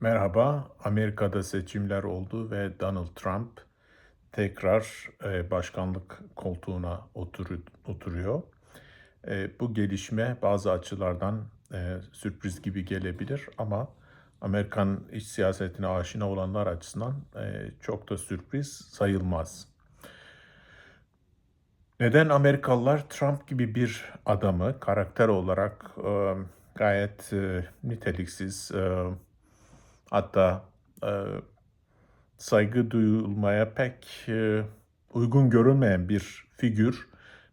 Merhaba, Amerika'da seçimler oldu ve Donald Trump tekrar e, başkanlık koltuğuna otur- oturuyor. E, bu gelişme bazı açılardan e, sürpriz gibi gelebilir ama Amerikan iç siyasetine aşina olanlar açısından çok da sürpriz sayılmaz. Neden Amerikalılar Trump gibi bir adamı karakter olarak gayet e, niteliksiz, hatta e, saygı duyulmaya pek e, uygun görünmeyen bir figür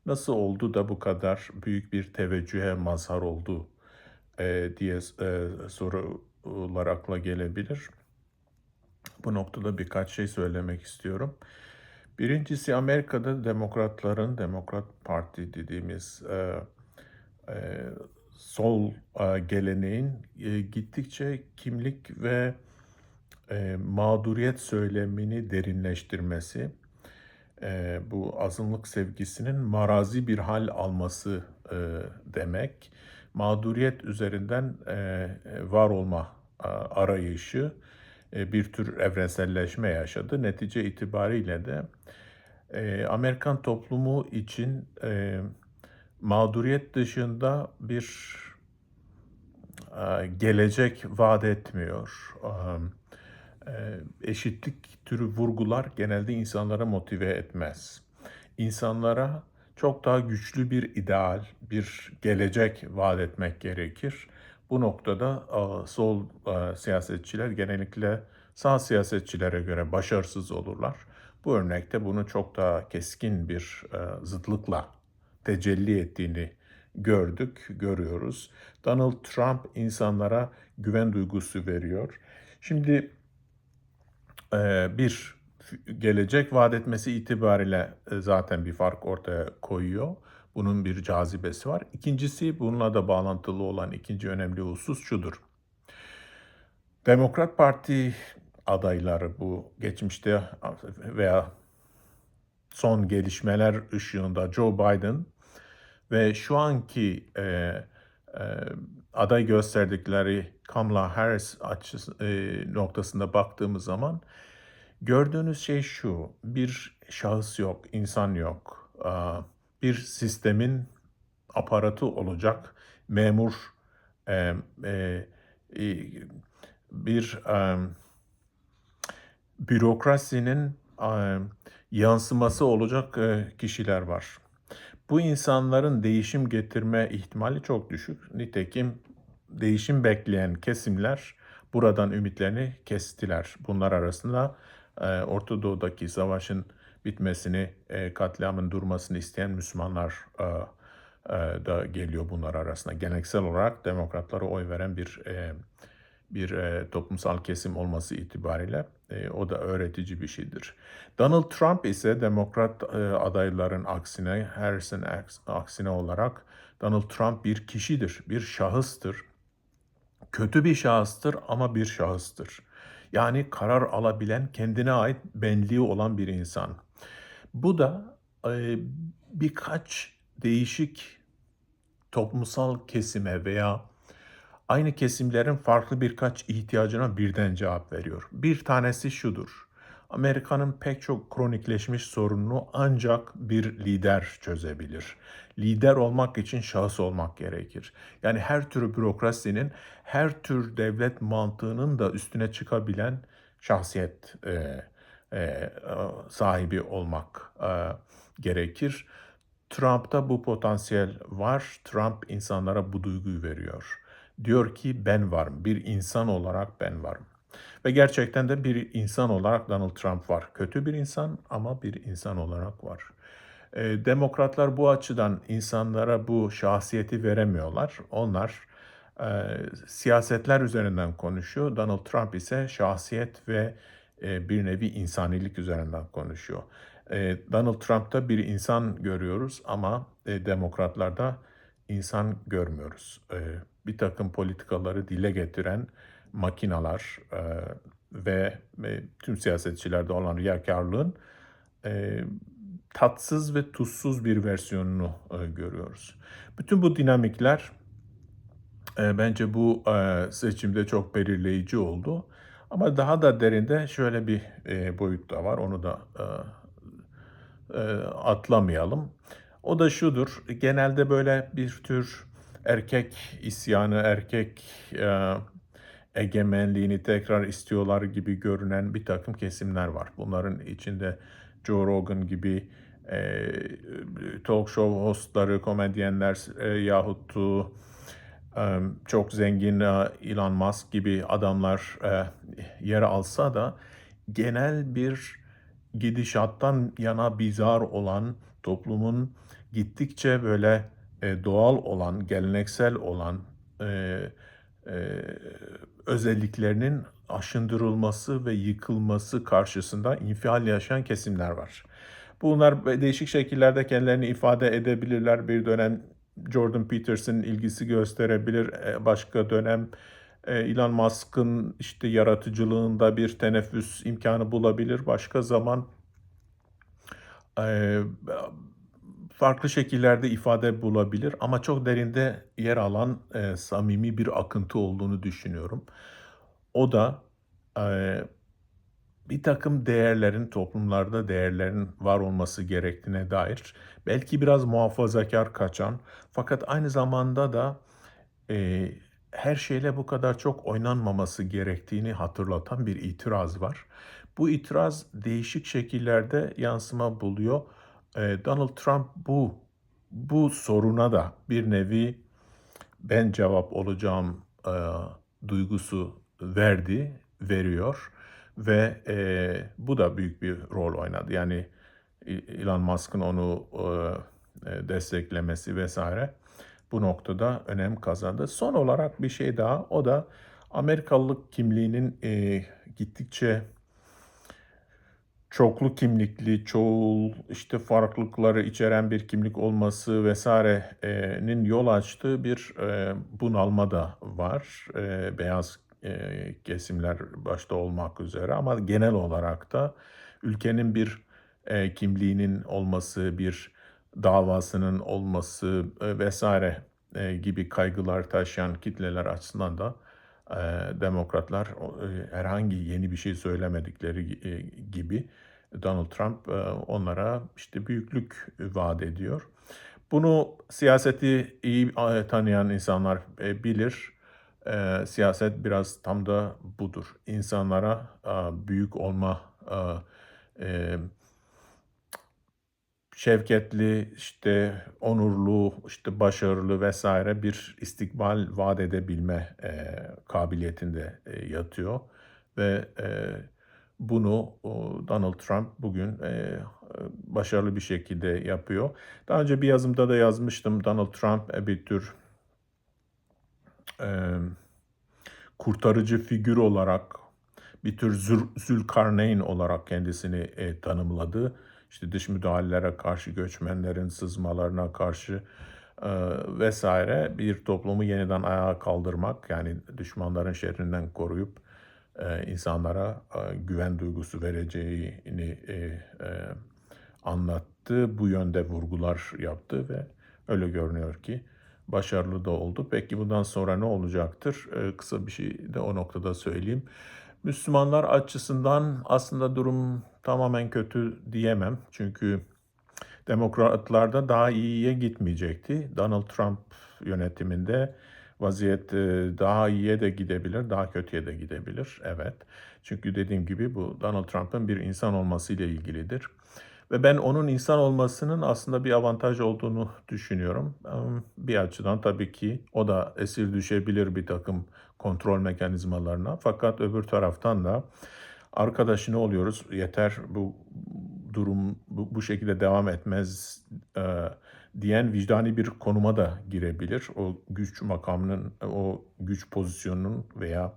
nasıl oldu da bu kadar büyük bir teveccühe mazhar oldu e, diye e, sorular akla gelebilir. Bu noktada birkaç şey söylemek istiyorum. Birincisi Amerika'da demokratların, Demokrat Parti dediğimiz e, e, sol e, geleneğin e, gittikçe kimlik ve e, mağduriyet söylemini derinleştirmesi, e, bu azınlık sevgisinin marazi bir hal alması demek. Mağduriyet üzerinden var olma arayışı bir tür evrenselleşme yaşadı. Netice itibariyle de Amerikan toplumu için mağduriyet dışında bir gelecek vaat etmiyor. Eşitlik türü vurgular genelde insanlara motive etmez. İnsanlara çok daha güçlü bir ideal, bir gelecek vaat etmek gerekir. Bu noktada sol siyasetçiler genellikle sağ siyasetçilere göre başarısız olurlar. Bu örnekte bunu çok daha keskin bir zıtlıkla tecelli ettiğini gördük, görüyoruz. Donald Trump insanlara güven duygusu veriyor. Şimdi e, bir gelecek vaat etmesi itibariyle e, zaten bir fark ortaya koyuyor. Bunun bir cazibesi var. İkincisi bununla da bağlantılı olan ikinci önemli husus şudur. Demokrat Parti adayları bu geçmişte veya son gelişmeler ışığında Joe Biden ve şu anki e, e, aday gösterdikleri Kamala Harris açısı, e, noktasında baktığımız zaman gördüğünüz şey şu, bir şahıs yok, insan yok. E, bir sistemin aparatı olacak, memur, e, e, bir e, bürokrasinin e, yansıması olacak e, kişiler var. Bu insanların değişim getirme ihtimali çok düşük. Nitekim değişim bekleyen kesimler buradan ümitlerini kestiler. Bunlar arasında e, Orta Doğu'daki savaşın bitmesini, e, katliamın durmasını isteyen Müslümanlar e, e, da geliyor bunlar arasında. Geleneksel olarak demokratlara oy veren bir e, bir e, toplumsal kesim olması itibariyle e, o da öğretici bir şeydir. Donald Trump ise demokrat e, adayların aksine, Harrison aksine olarak Donald Trump bir kişidir, bir şahıstır. Kötü bir şahıstır ama bir şahıstır. Yani karar alabilen, kendine ait benliği olan bir insan. Bu da e, birkaç değişik toplumsal kesime veya aynı kesimlerin farklı birkaç ihtiyacına birden cevap veriyor. Bir tanesi şudur. Amerika'nın pek çok kronikleşmiş sorununu ancak bir lider çözebilir. Lider olmak için şahıs olmak gerekir. Yani her tür bürokrasinin, her tür devlet mantığının da üstüne çıkabilen şahsiyet e, e, sahibi olmak e, gerekir. Trump'ta bu potansiyel var. Trump insanlara bu duyguyu veriyor diyor ki ben varım. Bir insan olarak ben varım. Ve gerçekten de bir insan olarak Donald Trump var. Kötü bir insan ama bir insan olarak var. Demokratlar bu açıdan insanlara bu şahsiyeti veremiyorlar. Onlar e, siyasetler üzerinden konuşuyor. Donald Trump ise şahsiyet ve e, bir nevi insanilik üzerinden konuşuyor. E, Donald Trump'ta bir insan görüyoruz ama e, demokratlarda insan görmüyoruz. E, bir takım politikaları dile getiren makinalar e, ve, ve tüm siyasetçilerde olan riyakarlığın e, tatsız ve tuzsuz bir versiyonunu e, görüyoruz. Bütün bu dinamikler Eee, bence bu, eee, seçimde çok belirleyici oldu. Ama daha da derinde şöyle bir, eee, boyut da var. Onu da, eee, eee, atlamayalım. O da şudur: Genelde böyle bir tür erkek isyanı, erkek, eee, egemenliğini tekrar istiyorlar gibi görünen birtakım kesimler var. Bunların içinde Joe Rogan gibi, eee, talk show host'ları, komedyenler eee, yahut, emm, çok zengin, eee, Elon Musk gibi adamlar, eee, yer alsa da genel bir gidişattan yana bizar olan, toplumun gittikçe böyle, eee, doğal olan, geleneksel olan, eee, eee, özelliklerinin aşındırılması ve yıkılması karşısında infial yaşayan kesimler var. Bunlar değişik şekillerde kendilerini ifade edebilirler. Bir dönem Jordan Peterson ilgisi gösterebilir. Başka dönem, Elon Musk'ın, işte, yaratıcılığında bir teneffüs imkânı bulabilir. Başka zaman farklı şekillerde ifade bulabilir ama çok derinde yer alan, eee, samimi bir akıntı olduğunu düşünüyorum. O da, eee, birtakım değerlerin, toplumlarda değerlerin var olması gerektiğine dair belki biraz muhafazakâr kaçan fakat aynı zamanda da, eee, her şeyle bu kadar çok oynanmaması gerektiğini hatırlatan bir itiraz var. Bu itiraz değişik şekillerde yansıma buluyor. Eee, Donald Trump bu bu soruna da bir nevi ben cevap olacağım, eee, duygusu verdi, veriyor ve, eee, bu da büyük bir rol oynadı. Yani E Elon Musk'ın onu, eee, eee, desteklemesi vs. bu noktada önem kazandı. Son olarak bir şey daha, o da Amerikalılık kimliğinin, eee, gittikçe çoklu kimlikli, çoğul, işte, farklılıkları içeren bir kimlik olması vs. eee, nin yol açtığı bir, eee, bunalma da var. Eee, beyaz, eee, kesimler başta olmak üzere ama genel olarak da ülkenin bir, kimliğinin olması, bir davasının olması, eee, gibi kaygılar taşıyan kitleler açısından da, demokratlar herhangi yeni bir şey söylemedikleri gibi Donald Trump, onlara, işte, büyüklük vaat ediyor. Bunu siyaseti iyi, tanıyan insanlar, bilir. Siyaset biraz tam da budur. İnsanlara, büyük olma, şevketli, işte, onurlu, işte, başarılı vs. bir istikbal vaat edebilme, eee, kabiliyetinde, eee, yatıyor ve, eee, bunu, Donald Trump bugün, eee, başarılı bir şekilde yapıyor. Daha önce bir yazımda da yazmıştım. Donald Trump, eee, bir tür emm, kurtarıcı figür olarak, bir tür Zül Zülkarneyn olarak kendisini, tanımladı. İşte, dış müdahalelere karşı, göçmenlerin sızmalarına karşı, eee, vs. bir toplumu yeniden ayağa kaldırmak, yani düşmanların şerrinden koruyup, eee, insanlara, aaa, güven duygusu vereceğini, eee, eee, anlattı. Bu yönde vurgular yaptı ve öyle görünüyor ki başarılı da oldu. Peki bundan sonra ne olacaktır? Eee, kısa bir şey de o noktada söyleyeyim. Müslümanlar açısından aslında durum tamamen kötü diyemem. Çünkü demokratlarda daha iyiye gitmeyecekti. Donald Trump yönetiminde vaziyet, eee, daha iyiye de gidebilir, daha kötüye de gidebilir. Evet. Çünkü dediğim gibi bu Donald Trump'ın bir insan olmasıyla ilgilidir ve ben onun insan olmasının aslında bir avantaj olduğunu düşünüyorum. Bir açıdan tabii ki o da esir düşebilir birtakım kontrol mekanizmalarına fakat öbür taraftan da arkadaş ne oluyoruz, yeter bu durum bu bu şekilde devam etmez, eee, diyen vicdani bir konuma da girebilir. O güç makamının, o güç pozisyonunun veya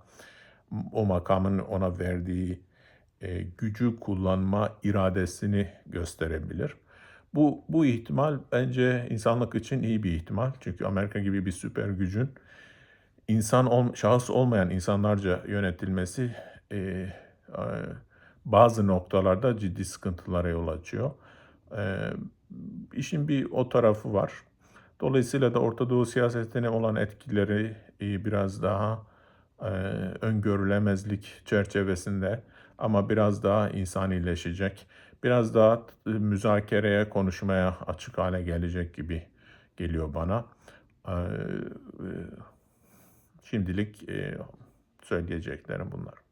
o makamın ona verdiği, eee, gücü kullanma iradesini gösterebilir. Bu bu ihtimal bence insanlık için iyi bir ihtimal. Çünkü Amerika gibi bir süper gücün insan ol şahıs olmayan insanlarca yönetilmesi, eee, bazı noktalarda ciddi sıkıntılara yol açıyor. Eee, işin bir o tarafı var. Dolayısıyla da Orta Doğu siyasetine olan etkileri, eee, biraz daha, eee, öngörülemezlik çerçevesinde ama biraz daha insanileşecek, biraz daha t müzakereye, konuşmaya açık hâle gelecek gibi geliyor bana. Eee, şimdilik, söyleyeceklerim bunlar.